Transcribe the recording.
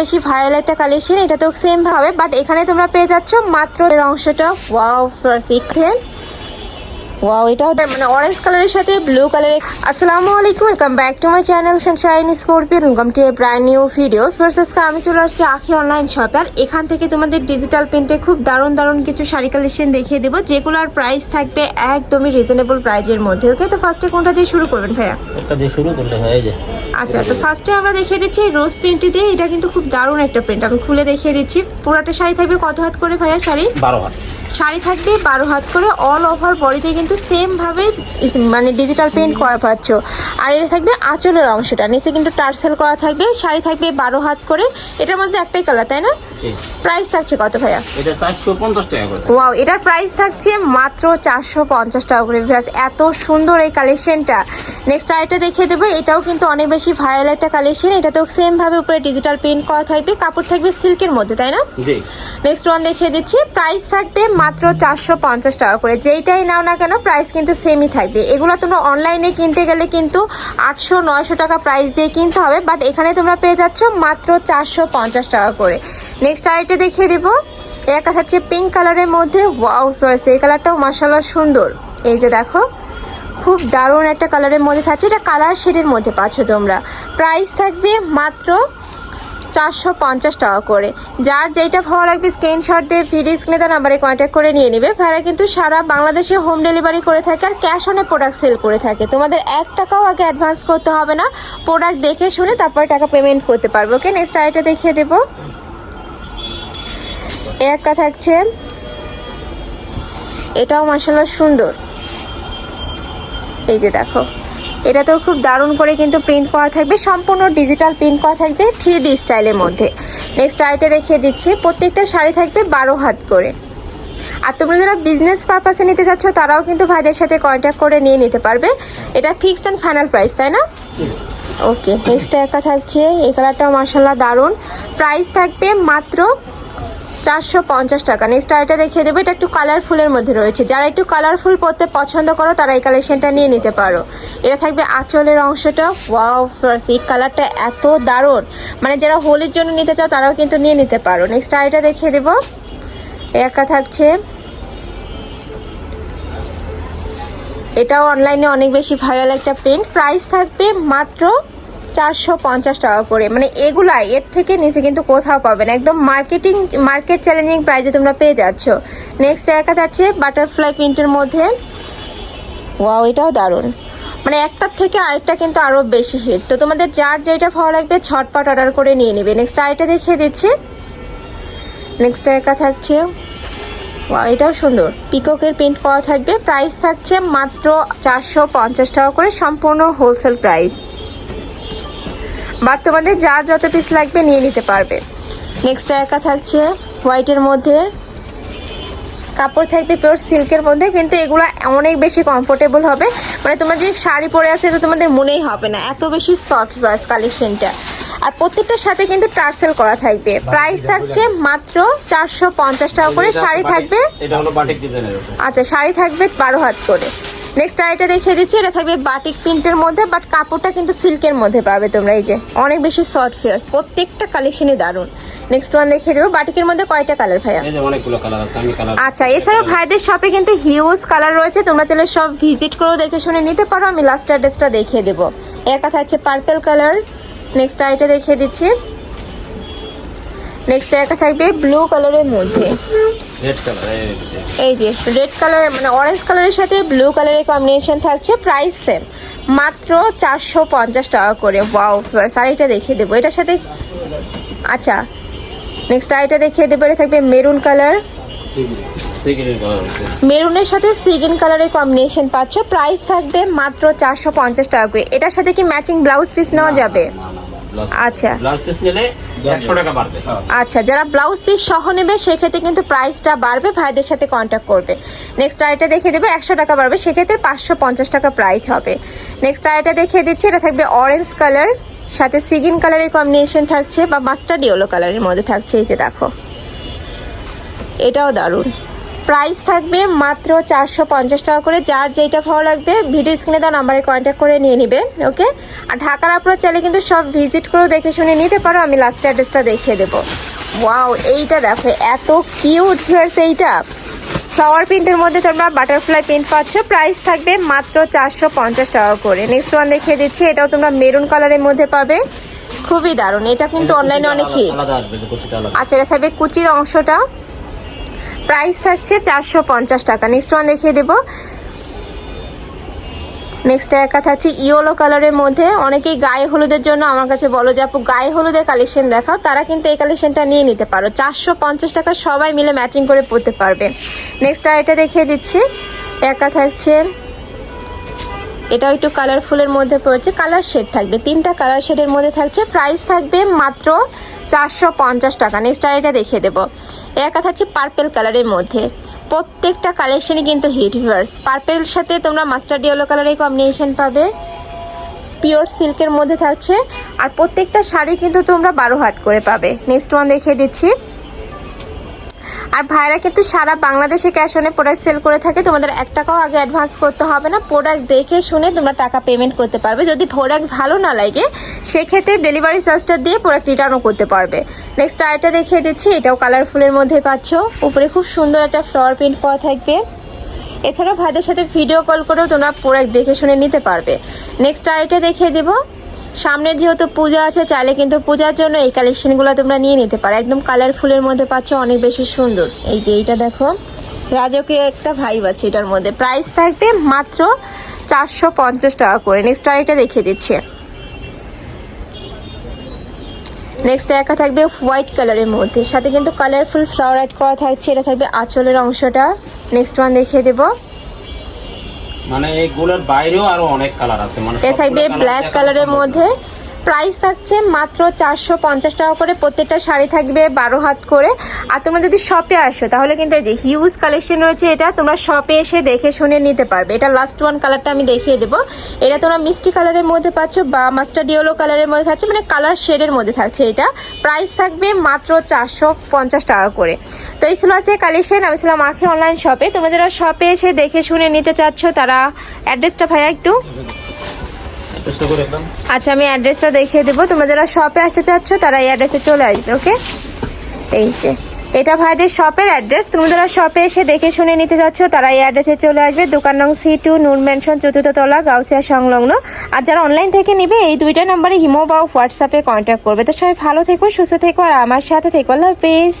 বেশি ভাইরাল একটা কালেকশন এটা তো সেম ভাবে বাট এখানে তোমরা পেয়ে যাচ্ছ মাত্র অংশটা। ওয়াও সিক্সে ওয়াও এটা মানে অরেঞ্জ কালারের সাথে ব্লু কালারের আসসালামু আলাইকুম welcome back to my channel Sunshine Scorpio welcome to a brand new video first আজকে আমি চলে আসছি আখি অনলাইন শপে আর এখান থেকে তোমাদের ডিজিটাল প্রিন্টে খুব দারুণ দারুণ কিছু শাড়ি কালেকশন দেখিয়ে দেবো। যেগুলোর প্রাইস থাকবে একদমই রিজনেবল প্রাইজের মধ্যে ওকে তো ফার্স্টে কোনটা দিয়ে শুরু করবেন ভাইয়া? একটা দিয়ে শুরু করলে হয় এই যে। আচ্ছা তো ফার্স্টে আমরা দেখিয়ে দিচ্ছি রোজ প্রিন্টটি দিয়ে। এটা কিন্তু খুব দারুণ একটা প্রিন্ট আমি খুলে দেখিয়ে দিচ্ছি। পুরাটা শাড়ি থাকবে কত হাত করে ভাইয়া শাড়ি? বারো হাত। শাড়ি থাকবে বারো হাত করে অল ওভার বডিতে কিন্তু সেমভাবে মানে ডিজিটাল প্রিন্ট করা পাচ্ছ। আর এটা থাকবে আঁচলের অংশটা নিচে কিন্তু টার্সেল করা থাকবে শাড়ি থাকবে বারো হাত করে এটার মধ্যে একটাই কালার তাই না। প্রাইস থাকছে কত ভাইয়া? এটা চারশো পঞ্চাশ টাকা করে। ওয়াও এটার প্রাইস থাকছে মাত্র চারশো পঞ্চাশ টাকা করে ভিউয়ার্স এত সুন্দর এই কালেকশনটা নেক্সট আরেকটা দেখিয়ে দেবো এটাও কিন্তু অনেক বেশি ভাইরাল একটা কালেকশন এটা তো সেম ভাবে উপরে ডিজিটাল প্রিন্ট করা থাকবে কাপড় থাকবে সিল্কের মধ্যে তাই না? জি। নেক্সট ওয়ান দেখিয়ে দিচ্ছি প্রাইস থাকবে মাত্র চারশো পঞ্চাশ টাকা করে। যেইটাই নাও না কেন প্রাইস কিন্তু সেমই থাকবে। এগুলো তোমরা অনলাইনে কিনতে গেলে কিন্তু আটশো নয়শো টাকা প্রাইস দিয়ে কিনতে হবে বাট এখানে তোমরা পেয়ে যাচ্ছ মাত্র চারশো পঞ্চাশ টাকা করে। নেক্সট আরেকটা দেখিয়ে দিব। একটা হচ্ছে পিঙ্ক কালারের মধ্যে ওয়াও ফ্লার্স এই কালারটাও মাসাল্লাহ সুন্দর। এই যে দেখো, খুব দারুণ একটা কালারের মধ্যে থাকছে। এটা কালার শেডের মধ্যে পাচ্ছ তোমরা। প্রাইস থাকবে মাত্র চারশো পঞ্চাশ টাকা করে। যার যেটা ভালো লাগবে স্ক্রিনশট দিয়ে ভিডিও স্ক্রিনে তার নাম্বারে কন্ট্যাক্ট করে নিয়ে নেবে। ভাড়া কিন্তু সারা বাংলাদেশে হোম ডেলিভারি করে থাকে আর ক্যাশ অনে প্রোডাক্ট সেল করে থাকে। তোমাদের এক টাকাও আগে অ্যাডভান্স করতে হবে না। প্রোডাক্ট দেখে শুনে তারপরে টাকা পেমেন্ট করতে পারব। ওকে নেক্সট আইটা দেখিয়ে দেবো। একটা থাকছে। এটাও মাসাল্লাহ সুন্দর। এই যে দেখো। এটাতেও খুব দারুণ করে কিন্তু প্রিন্ট করা থাকবে সম্পূর্ণ ডিজিটাল প্রিন্ট করা থাকবে থ্রি ডি স্টাইলের মধ্যে। নেক্সট আইটে দেখিয়ে দিচ্ছি প্রত্যেকটা শাড়ি থাকবে বারো হাত করে। আর তোমরা যারা বিজনেস পারপাসে নিতে চাচ্ছ তারাও কিন্তু ভাইদের সাথে কন্ট্যাক্ট করে নিয়ে নিতে পারবে। এটা ফিক্সড অ্যান্ড ফাইনাল প্রাইস তাই না? ওকে নেক্সট একটা থাকছে এই কালারটাও মার্শাল্লাহ দারুণ। প্রাইস থাকবে মাত্র চারশো পঞ্চাশ টাকা। নেক্সট আইটা দেখিয়ে দেবো, এটা একটু কালারফুলের মধ্যে রয়েছে। যারা একটু কালারফুল পরতে পছন্দ করো, তারা এই কালেকশনটা নিয়ে নিতে পারো। এটা থাকবে আঁচলের অংশটা। ওয়াও এই কালারটা এত দারুণ। মানে যারা হোলির জন্য নিতে চাও, তারাও কিন্তু নিয়ে নিতে পারো। নেক্সট আইটা দেখিয়ে দেবো। একটা থাকছে। এটাও অনলাইনে অনেক বেশি ভাইরাল একটা প্রিন্ট প্রাইস থাকবে মাত্র চারশো পঞ্চাশ টাকা করে। মানে এগুলা এর থেকে নিচে কিন্তু কোথাও পাবে না। একদম মার্কেটিং মার্কেট চ্যালেঞ্জিং প্রাইসে তোমরা পেয়ে যাচ্ছ। নেক্সট একটা যাচ্ছে বাটারফ্লাই প্রিন্টের মধ্যে। ওয়াও এটাও দারুণ। মানে একটার থেকে আরেকটা কিন্তু আরও বেশি হিট তো তোমাদের যার যেটা ভালো লাগবে, ছটপট অর্ডার করে নিয়ে নেবে। নেক্সট আরেকটা দেখিয়ে দিচ্ছি। নেক্সট একটা থাকছে। এটাও সুন্দর। পিককের প্রিন্ট করা থাকবে। প্রাইস থাকছে মাত্র চারশো পঞ্চাশ টাকা করে। সম্পূর্ণ হোলসেল প্রাইস বাট তোমাদের যার যত পিস লাগবে নিয়ে নিতে পারবে। নেক্সট একা থাকছে হোয়াইটের মধ্যে। কাপড় থাকবে পিওর সিল্কের মধ্যে কিন্তু এগুলো অনেক বেশি কমফোর্টেবল হবে। মানে তোমরা যে শাড়ি পরে আছে তো তোমাদের মনেই হবে না। এত বেশি সফট বাস কালেকশনটা আর প্রত্যেকটার সাথে কিন্তু টার্সেল করা থাকবে। প্রাইস থাকছে মাত্র চারশো পঞ্চাশ টাকা করে শাড়ি থাকবে। আচ্ছা শাড়ি থাকবে বারো হাত করে। নেক্সট আইটা দেখিয়ে দিচ্ছি এটা থাকবে বাটিক প্রিন্টের মধ্যে বাট কাপড়টা কিন্তু সিল্কের মধ্যে পাবে তোমরা এই যে। অনেক বেশি সফট ফেয়ার্স প্রত্যেকটা কালেকশনই দারুণ। নেক্সট ওয়ান দেখিয়ে দেবো বাটিকের মধ্যে কয়টা কালার ভাইয়া? এই যে অনেকগুলো কালার আছে আমি কালার আচ্ছা এছাড়াও ভাইদের শপে কিন্তু হিউজ কালার রয়েছে তোমরা চাইলে সব ভিজিট করেও দেখে শুনে নিতে পারো আমি লাস্ট অ্যাড্রেসটা দেখিয়ে দেবো। এর কথা হচ্ছে পার্পেল কালার নেক্সট আইটা দেখিয়ে দিচ্ছি। নেক্সট একটা থাকবে ব্লু কালারের মধ্যে। এই যে রেড কালার মানে অরেঞ্জ কালারের সাথে ব্লু কালারের কম্বিনেশন থাকছে প্রাইস সেম মাত্র চারশো পঞ্চাশ টাকা করে। ওয়াও শাড়িটা দেখিয়ে দেবো। এটার সাথে আচ্ছা নেক্সট শাড়িটা দেখিয়ে দেবো। এটা থাকবে মেরুন কালার মেরুনের সাথে সিগিন কালারের কম্বিনেশন পাচ্ছ। প্রাইস থাকবে মাত্র চারশো পঞ্চাশ টাকা করে। এটার সাথে কি ম্যাচিং ব্লাউজ পিস নেওয়া যাবে? আচ্ছা। ব্লাউজ পিস নিলে একশো টাকা বাড়বে। আচ্ছা যারা ব্লাউজ পিস সহ নেবে সেক্ষেত্রে কিন্তু প্রাইসটা বাড়বে ভাইদের সাথে কন্ট্যাক্ট করবে। নেক্সট আইটা দেখিয়ে দেবে একশো টাকা বাড়বে সেক্ষেত্রে পাঁচশো পঞ্চাশ টাকা প্রাইস হবে। নেক্সট আইটা দেখিয়ে দিচ্ছি এটা থাকবে অরেঞ্জ কালার সাথে সিগিন কালারের কম্বিনেশন থাকছে বা মাস্টার্ড ইয়েলো কালারের মধ্যে থাকছে এই যে দেখো। এটাও দারুণ। প্রাইস থাকবে মাত্র চারশো পঞ্চাশ টাকা করে। যার যেটা ভালো লাগবে ভিডিও স্ক্রিনে দেওয়া নাম্বারে কন্ট্যাক্ট করে নিয়ে নিবে ওকে আর ঢাকার আপনার চাইলে কিন্তু সব ভিজিট করেও দেখে শুনে নিতে পারো আমি লাস্ট অ্যাড্রেসটা দেখিয়ে দেবো। ওয়াও এইটা দেখো এত কিউট ভিউয়ার্স এইটা। ফ্লাওয়ার প্রিন্টের মধ্যে তোমরা বাটারফ্লাই প্রিন্ট পাচ্ছ প্রাইস থাকবে মাত্র চারশো পঞ্চাশ টাকা করে। নেক্সট ওয়ান দেখিয়ে দিচ্ছি এটাও তোমরা মেরুন কালারের মধ্যে পাবে। খুবই দারুণ এটা কিন্তু অনলাইনে অনেক হিট আচ্ছা এটা থাকবে কুচির অংশটা। প্রাইস থাকছে চারশো পঞ্চাশ টাকা। নেক্সট ওয়ান দেখিয়ে দেবো। নেক্সট একটা থাকছে ইয়েলো কালারের মধ্যে। অনেকেই গায়ে হলুদের জন্য আমার কাছে বলো যে, আপু, গায়ে হলুদের কালেকশন দেখাও। তারা কিন্তু এই কালেকশনটা নিয়ে নিতে পারো। চারশো পঞ্চাশ টাকা সবাই মিলে ম্যাচিং করে পরতে পারবে। নেক্সট আর এটা দেখিয়ে দিচ্ছি। একা থাকছে। এটাও একটু কালারফুলের মধ্যে পড়ছে। কালার শেড থাকবে। তিনটা কালার শেডের মধ্যে থাকছে। প্রাইস থাকবে মাত্র চারশো পঞ্চাশ টাকা। নেক্সট আর এটা দেখিয়ে দেবো। এর কথা হচ্ছে পার্পেল কালারের মধ্যে। প্রত্যেকটা কালেকশনই কিন্তু হিট ভিভার্স পার্পেল সাথে তোমরা মাস্টার্ড ইয়েলো কালারের কম্বিনেশন পাবে। পিওর সিল্কের মধ্যে থাকছে। আর প্রত্যেকটা শাড়ি কিন্তু তোমরা বারো হাত করে পাবে। নেক্সট ওয়ান দেখিয়ে দিচ্ছি। আর ভাইরা কিন্তু সারা বাংলাদেশে ক্যাশ অনে প্রোডাক্ট সেল করে থাকে। তোমাদের এক টাকাও আগে অ্যাডভান্স করতে হবে না। প্রোডাক্ট দেখে শুনে তোমরা টাকা পেমেন্ট করতে পারবে। যদি প্রোডাক্ট ভালো না লাগে, সেক্ষেত্রে ডেলিভারি চার্জটা দিয়ে প্রোডাক্ট রিটার্নও করতে পারবে। নেক্সট আরেকটা দেখিয়ে দিচ্ছি, এটাও কালারফুলের মধ্যে পাচ্ছ। উপরে খুব সুন্দর একটা ফ্লাওয়ার প্রিন্ট করা থাকবে। এছাড়াও ভাইদের সাথে ভিডিও কল করেও তোমরা প্রোডাক্ট দেখে শুনে নিতে পারবে। নেক্সট আরেকটা দেখিয়ে দেবো। সামনে যেহেতু পূজা আছে, চাইলে কিন্তু পূজার জন্য এই কালেকশনগুলো তোমরা নিয়ে নিতে পারো। একদম কালারফুলের মধ্যে পাচ্ছ, অনেক বেশি সুন্দর। এই যে এইটা দেখো, রাজকীয় একটা ভাইব আছে এটার মধ্যে। প্রাইস থাকবে মাত্র চারশো পঞ্চাশ টাকা করে। নেক্সট আরেকটা দেখিয়ে দিচ্ছে। নেক্সট একা থাকবে হোয়াইট কালারের মধ্যে। সাথে কিন্তু কালারফুল ফ্লাওয়ার অ্যাড করা থাকছে, এটা থাকবে আঁচলের অংশটা। নেক্সট ওয়ান দেখিয়ে দেবো। মানে এই এইগুলোর বাইরেও আরও অনেক কালার আছে। মানে এ থাকবে ব্ল্যাক কালারের মধ্যে প্রাইস থাকছে মাত্র চারশো পঞ্চাশ টাকা করে। প্রত্যেকটা শাড়ি থাকবে বারো হাত করে। আর তোমরা যদি শপে আসো, তাহলে কিন্তু এই যে হিউজ কালেকশন রয়েছে এটা, তোমরা শপে এসে দেখে শুনে নিতে পারবে। এটা লাস্ট ওয়ান কালারটা আমি দেখিয়ে দেবো। এটা তোমরা মিষ্টি কালারের মধ্যে পাচ্ছ বা মাস্টার ইয়েলো কালারের মধ্যে থাকছে মানে কালার শেডের মধ্যে থাকছে এটা। প্রাইস থাকবে মাত্র চারশো পঞ্চাশ টাকা করে। তো এই ছিল আছে কালেকশন আমি ছিলাম আখি অনলাইন শপে তোমরা যারা শপে এসে দেখে শুনে নিতে চাচ্ছ, তারা অ্যাড্রেসটা ভাইয়া একটু আচ্ছা আমি অ্যাড্রেসটা দেখিয়ে দেবো। তোমরা যারা শপে আসতে চাচ্ছ, তারা এই অ্যাড্রেসে চলে আসবে, ওকে? এই যে, এটা ভাইদের শপের অ্যাড্রেস তুমি যারা শপে এসে দেখে শুনে নিতে যাচ্ছ, তারা এই অ্যাড্রেসে চলে আসবে। দোকান নং সি টু নূর ম্যানশন চতুর্থ তলা, গাউসিয়া সংলগ্ন। আর যারা অনলাইন থেকে নিবে, এই দুইটা নাম্বারে হিমো বা হোয়াটসঅ্যাপে কন্ট্যাক্ট করবে। তো সবাই ভালো থেকো, সুস্থ থেকো, আর আমার সাথে থেকো। আল্লাহ হাফিজ।